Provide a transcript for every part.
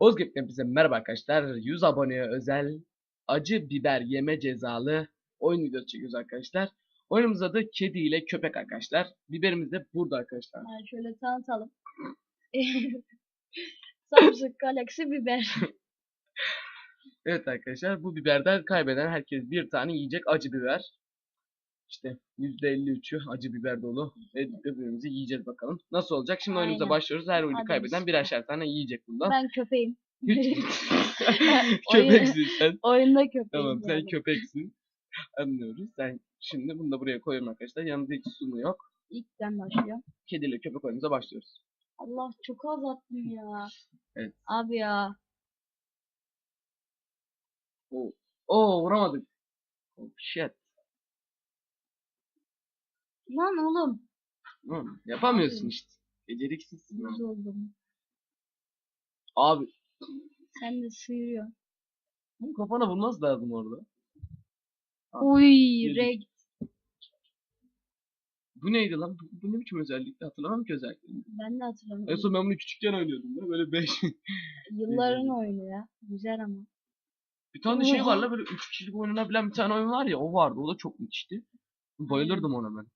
Ozgip'ten bize merhaba arkadaşlar. 100 aboneye özel acı biber yeme cezalı oyun videosu çekiyoruz arkadaşlar. Oyunumuz adı kedi ile köpek arkadaşlar. Biberimiz de burada arkadaşlar. Yani şöyle tanıtalım. Samsung Galaxy biber. Evet arkadaşlar bu biberden kaybeden herkes bir tane yiyecek acı biber. İşte %53'ü acı biber dolu. Ve biberimizi yiyeceğiz bakalım. Nasıl olacak? Şimdi oyunumuza başlıyoruz. Her oyunu Hadi kaybeden birer tane yiyecek bundan. Ben köpeğim. Köpeksin sen. Oyunda köpeğim. Tamam sen yani. köpeksin. Anlıyoruz. Sen şimdi bunu da buraya koyuyorum arkadaşlar. Yanında hiç su mu yok. İlk ben başlıyorum. Kediyle köpek oyunumuza başlıyoruz. Allah çok az attım ya. Evet. Abi ya. Oo, Oo vuramadık. Oh shit. Lan oğlum. Hı, yapamıyorsun işte. Beceriksizsin. Yüz ya. oldum. Abi Sen de sıyırıyorsun. bu kafana vurması lazım orada. Abi, Uy yedik. renk. Bu neydi lan? Bu, bu ne biçim özellikti? Hatırlamam ki özelliklerini. Ben de En hatırlamıyorum. son ben bunu küçükken oynuyordum. Ya. Böyle 5. Yılların oyunu ya. Güzel ama. bir tane şey var la böyle 3 kişilik oynanabilen bir tane oyun var ya. O vardı. O da çok müthişti. Bayılırdım ona ben.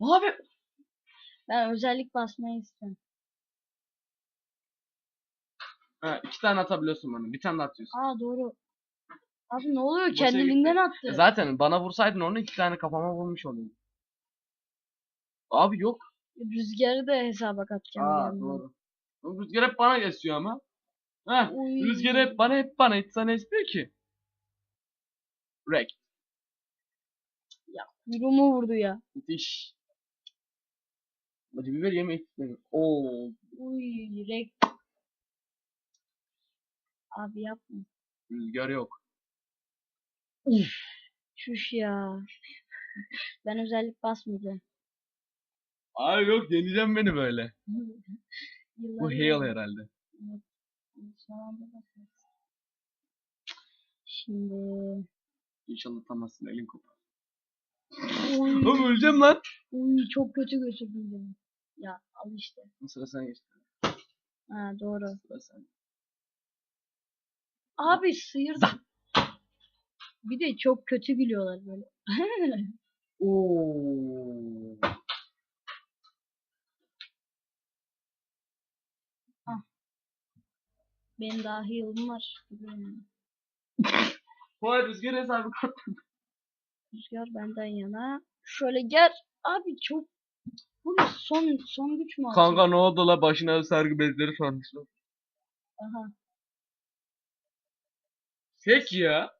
Abi Ben özellik basmayı istiyorum. Ha, iki tane atabiliyorsun bana. Bir tane de atıyorsun. Aa doğru. Abi ne oluyor? Boşa Kendiliğinden gitti. attı. E Zaten bana vursaydın onu iki tane kafama vurmuş oluyordun. Abi yok. Rüzgarı da hesaba katacağım. Aa yani. doğru. Rüzgar hep bana kesiyor ama. Uy. Rüzgar hep bana hep bana hiç sana esmiyor ki. Rek. Kuyruğumu vurdu ya. Müthiş. Acı biber yemek istemiyorum. Oo. Uy renk. Abi yapma. Rüzgar yok. Şuş ya. Ben özellik basmayacağım. Ay yok deneyeceğim beni böyle. Bu Hale herhalde. Anda basarız. Şimdi. İnşallah tamazsın elin kopar. Uy, Oğlum öleceğim lan. uy çok kötü götürdüm beni. Ya al işte. Sıra sen geçti. Ha doğru. Sıra sen. Abi sıyırdım. Bir de çok kötü gülüyorlar böyle. Oo. Benim daha heal'ım var. Vay rüzgar hesabı Rüzgar benden yana. Şöyle gel. Abi çok bu ne? son son güç mü? Kanka ne oldu la başına sargı bezleri sarmışlar. Aha Tek ya.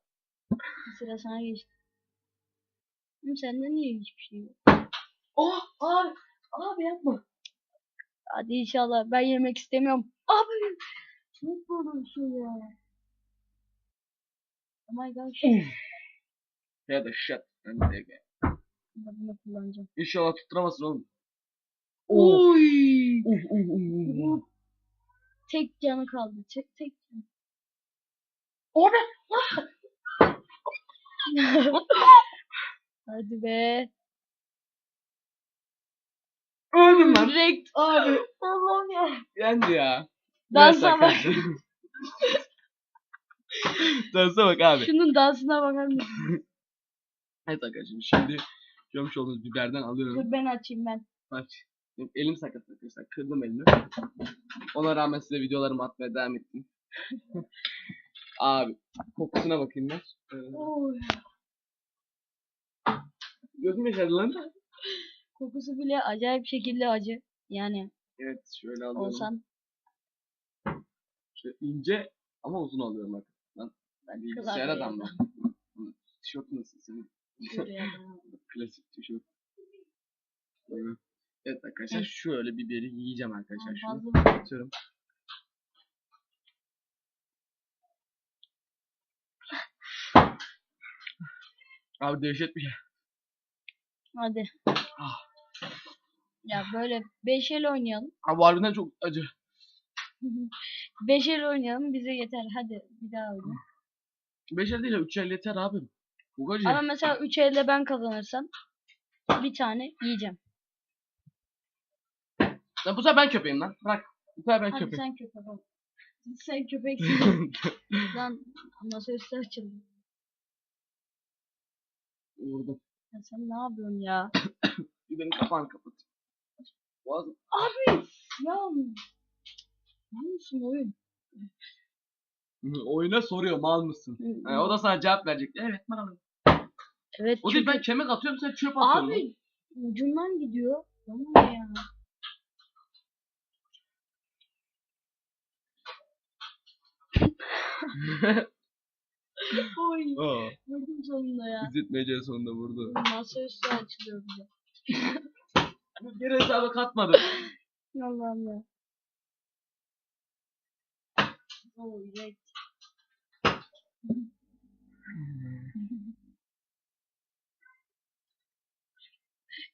sıra sana geçti. Oğlum sende niye hiçbir şey yok? Oh abi. Abi yapma. Hadi inşallah ben yemek istemiyorum. Abi çok böyle bir şey ya. Oh my gosh. Ya da shit. Ben de gel. Ben bunu kullanacağım. İnşallah tutturamazsın oğlum. Uh, uh, uh, uh, uh. Bu tek canı kaldı. Tek tek. canı. O ne? Hadi be. Öldüm lan. Direkt abi. Allah'ım ya. Yendi ya. Dansa bak. Dansa bak abi. Şunun dansına bakar mısın? Evet arkadaşlar şimdi görmüş olduğunuz biberden alıyorum. Dur ben açayım ben. Bak. Benim elim sakat arkadaşlar. Kırdım elimi. Ona rağmen size videolarımı atmaya devam ettim. Abi kokusuna bakayım ben. Ee. Gözüm yaşardı lan. Kokusu bile acayip şekilde acı. Yani Evet şöyle alıyorum. olsan Şöyle ince ama uzun alıyorum bak. Lan ben bilgisayar adam yazarım. lan. Tişört nasıl senin? Klasik tişört. Evet. Evet arkadaşlar Hı. şöyle biberi yiyeceğim arkadaşlar. Şunu atıyorum. Abi dehşet bir şey. Hadi. Ah. Ya böyle 5 el oynayalım. Abi harbiden çok acı. 5 el oynayalım bize yeter. Hadi bir daha oyna. Beşer değil ya üçer yeter abi. Çok acı. Ama mesela 3 elde ben kazanırsam bir tane yiyeceğim. Ya bu sefer ben köpeğim lan. Bırak. Bu sefer ben Hadi köpeğim. sen köpek ol. Sen köpeksin. Lan masaüstü açıldı. Vurdum. Ya sen ne yapıyorsun ya? Bir benim kapağını kapat. Boğazım. Ya ne musun oyun? Oyuna soruyor mal mısın? Ha, o da sana cevap verecek. Evet malım. Evet O değil çünkü- ben kemek atıyorum sen çöp atıyorsun. Abi ucundan gidiyor. Ne ya? Oy. Aa, Vurdum sonunda ya. İzzetmeyeceğin sonunda vurdu. Masaüstü açılıyor bize. Geri hesaba katmadım. Allah'ım ya. Oh, evet.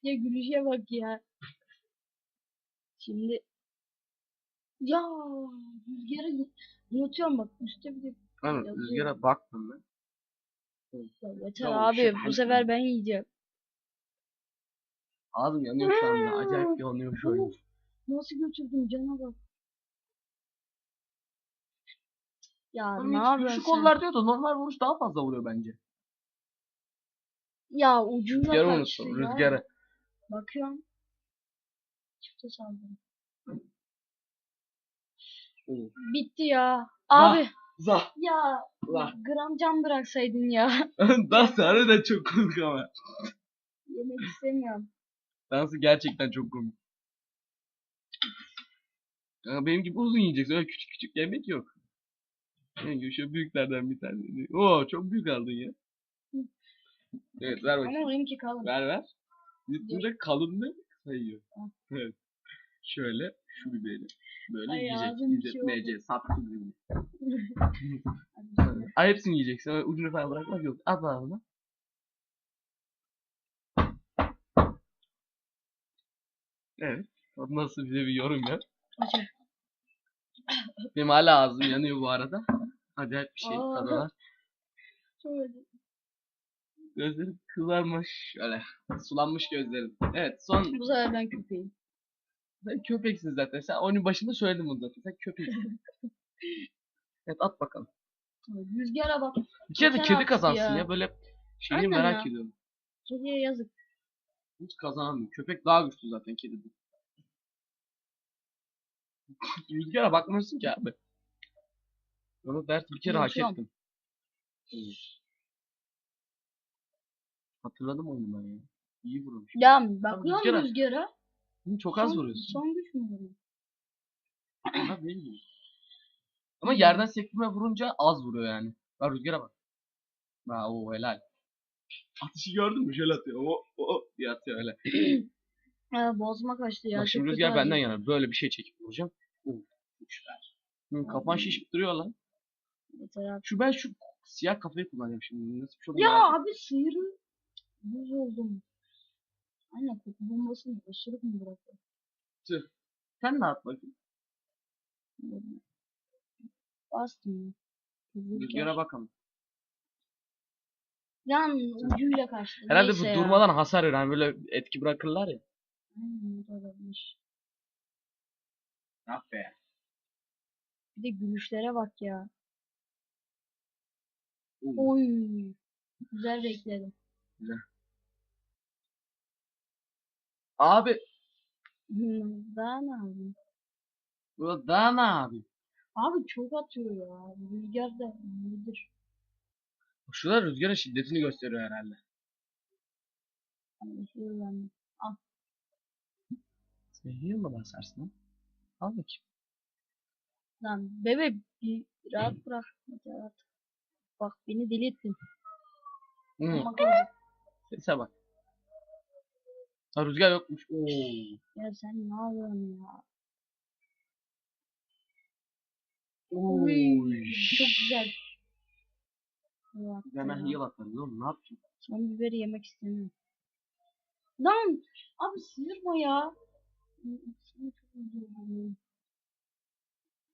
Ya gülüşe bak ya. Şimdi ya rüzgarı unutuyorum bak üstte bir de Yazıyor. rüzgara baktım ben. ya yeter Ya abi şu bu sefer ben yiyeceğim. Ağzım yanıyor şu anda. Acayip yanıyor şu oyun. Nasıl götürdüm cana bak. Ya Ama ne hiç yapıyorsun Şu sen? kollar diyor da normal vuruş daha fazla vuruyor bence. Ya ucunda Rüzgarı kaçtı unuttum. ya. Rüzgarı. Bakıyorum. Çıktı sandım. Bitti ya. Abi Zah. ya Vah. gram cam bıraksaydın ya. Dans harbiden çok komik ama. Yemek istemiyorum. Dansı gerçekten çok komik. Ya benim gibi uzun yiyeceksin. Öyle küçük küçük yemek yok. Benim gibi şöyle büyüklerden bir tane. Oo çok büyük aldın ya. Evet ver bakayım. Ama benimki kalın. Ver ver. Yuttunca kalınlığı sayıyor. Al. Evet. Şöyle şu biberi. Böyle Ay, yiyecek. bir şey İzletmeyeceğiz. Sapkı gibi. Ay hepsini yiyeceksin. Öyle ucunu falan bırakmak yok. At ağzına. Evet. Nasıl bize bir yorum yap. Acı. Benim hala ağzım yanıyor bu arada. Acayip bir şey. Aa. Tadı var. Gözlerim kızarmış. Öyle. Sulanmış gözlerim. Evet son. Bu sefer ben köpeğim. Sen köpeksin zaten. Sen oyunun başında söyledim bunu zaten. Sen köpeksin. evet at bakalım. Rüzgara bak. Bir kere de kedi kazansın ya. ya. Böyle şeyini Aynen merak ya. ediyorum. Kediye yazık. Hiç kazanamıyor. Köpek daha güçlü zaten kediden. Rüzgara bakmıyorsun ki abi. Onu dert bir kere hak Unutuyorum. ettim. Hatırladım oyunu ben ya. İyi vurmuş. Ya bakıyorum rüzgara. rüzgara. Hı, Çok az Son- vuruyorsun. Son güç mü vuruyor? Ha, benim gibi. Ama yerden sektirme vurunca az vuruyor yani. Bak rüzgara bak. Ha o helal. Atışı gördün mü? Şöyle atıyor. O o diye atıyor öyle. Ha, boğazıma kaçtı ya. Bak şimdi rüzgar benden yana. Böyle bir şey çekip vuracağım. Uh, uçlar. Hı, kafan şişip duruyor lan. Şu ben şu siyah kafayı kullanıyorum şimdi. Nasıl bir şey Ya abi sıyırı buz oldum. Aynen koku bombasını ısırıp mı bıraktı? Sen ne yap bakayım? Bastım. Rüzgara bakalım. Yan ucuyla kaçtı. Herhalde Neyse bu ya. durmadan hasar verir. Hani böyle etki bırakırlar ya. Aynen, o da olabilir. Ah be. Bir de gülüşlere bak ya. Oy. Güzel bekledim. Abi. Hmm, Daha ne yapayım? Bu daha ne abi? Abi çok atıyor ya. Rüzgar da nedir? Şurada rüzgarın şiddetini gösteriyor herhalde. Anlaşılıyor yani. Zehriye mi basarsın lan? Al bakayım. Lan bebe bir rahat bırak. Yeter artık. Bak beni deli ettin. Hı. Ama. Sese bak. Ha rüzgar yokmuş. Oo. Ya sen ne yapıyorsun ya? Oy. Çok güzel. Hemen heal atlarız oğlum ne yapayım? Son biberi yemek istemiyorum. Lan abi sıyırma ya.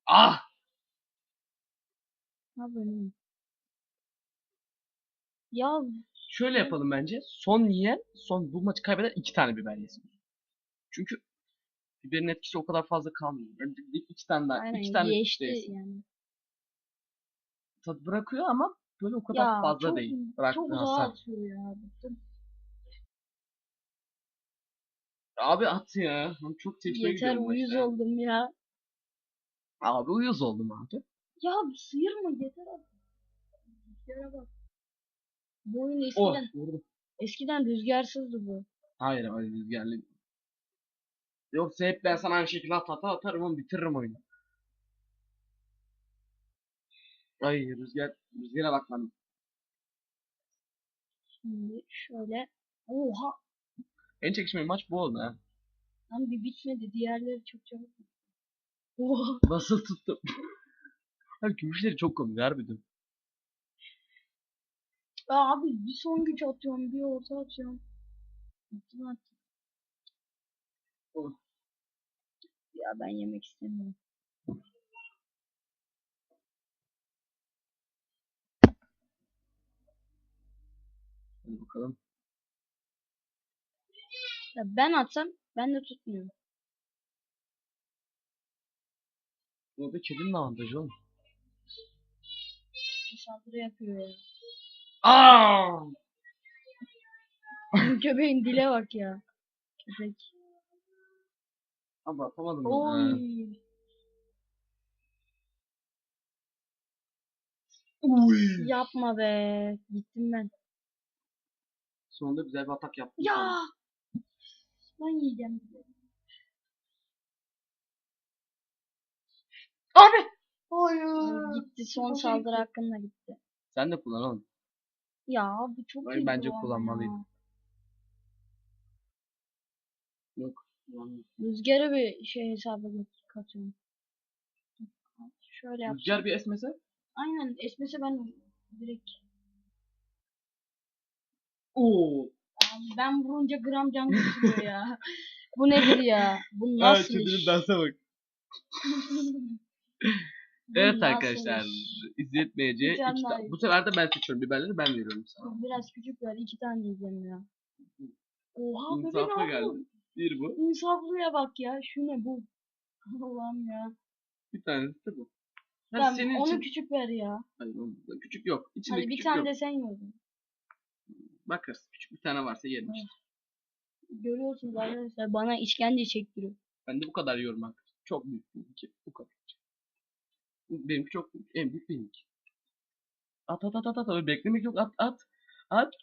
Ah! Ne yapıyorsun? Ya Şöyle yapalım bence. Son yiyen, son bu maçı kaybeden iki tane biber yesin. Çünkü Biberin etkisi o kadar fazla kalmıyor. Bir- iki tane daha, Aynen iki tane geçti değilsin. yani. Tadı bırakıyor ama böyle o kadar Ya fazla çok, değil. Bıraktığı çok hasar. atıyor ya. Abi at ya. Ben çok tepkiye Yeter uyuz maçta. oldum ya. Abi uyuz oldum abi. Ya bir sıyırma yeter artık. Rüzgara bak. Bu oyun Oh eskiden, vurdum. eskiden rüzgarsızdı bu. Hayır abi rüzgarlı. Yoksa hep ben sana aynı şekilde at ata atarım ama bitiririm oyunu. Ay rüzgar, rüzgara bakmadım. Şimdi şöyle. Oha. En çekişmeli maç bu oldu ha. Lan bir bitmedi. Diğerleri çok çabuk. bitti. Oha. Nasıl tuttum? Abi gümüşleri çok komik harbiden. Ya abi bir son güç atıyorum. Bir orta atıyorum. Bittim artık. Oh. Ya ben yemek istemiyorum. Hadi bakalım. Ya ben atsam ben de tutmuyorum. Bu da kedinin avantajı oğlum. Saldırı yapıyor ya. Aa! Köpeğin dile bak ya. Köpek. Abi atamadım. Oy. Uy. Yapma be. Gittim ben. Sonunda güzel bir atak yaptım. Ya. Ben yiyeceğim. Abi! Ay, Gitti son saldırı hakkında gitti. Sen de kullan oğlum. Ya abi çok Ben- iyi bence bu ama kullanmalıydı. ya. Yok. kullanmıyorum. Rüzgarı bir şey hesaba katıyorum. Şöyle yap. Rüzgar bir esmese. Aynen esmese ben direkt Oo. Abi ben vurunca gram can götürüyor ya. Bu nedir ya? Bu nasıl iş? dansa bak. Evet arkadaşlar. iş? İzletmeyeceği iki Mükemmel. tane. Bu sefer de ben seçiyorum. Biberleri ben veriyorum sana. Biraz küçük ver. iki tane yiyeceğim ya. Oha be İnsaflı ne geldi. Bir bu. İnsaflıya bak ya. Şu ne bu? Allah'ım ya. Bir tanesi de bu. Ha, Tamam, senin onu için... küçük ver ya. Hayır, küçük yok. İçinde Hadi bir küçük tane yok. de sen yiyordun. Bakarız. Küçük bir tane varsa yerim işte. Görüyorsunuz arkadaşlar bana işkence çektiriyor. Ben de bu kadar yiyorum arkadaşlar. Çok büyük benimki. Bu kadar. Benimki çok büyük. En büyük benimki. At at at at at. Öyle beklemek yok. At at. At.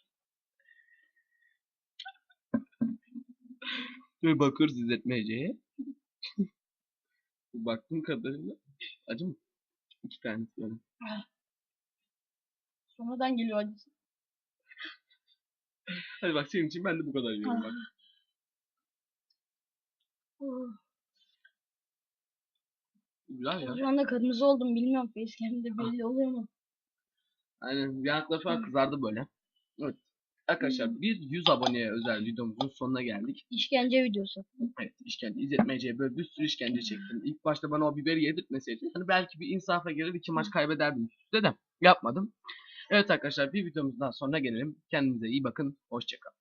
Şöyle bakıyoruz izletmeyeceğe. Baktığım kadarıyla. Acı mı? İki tanesi böyle. Sonradan geliyor acısı. Hadi bak senin için ben de bu kadar yiyorum bak. Güzel ya. Şu anda kırmızı oldum bilmiyorum facecam'de belli oluyor mu? Aynen yanakları falan kızardı böyle. Evet. Arkadaşlar bir 100 aboneye özel videomuzun sonuna geldik. İşkence videosu. Evet işkence izletmeyeceği böyle bir sürü işkence çektim. İlk başta bana o biberi yedirtmeseydi hani belki bir insafa gelir iki maç kaybederdim. Dedim yapmadım. Evet arkadaşlar bir videomuz daha sonuna gelelim. Kendinize iyi bakın. Hoşçakalın.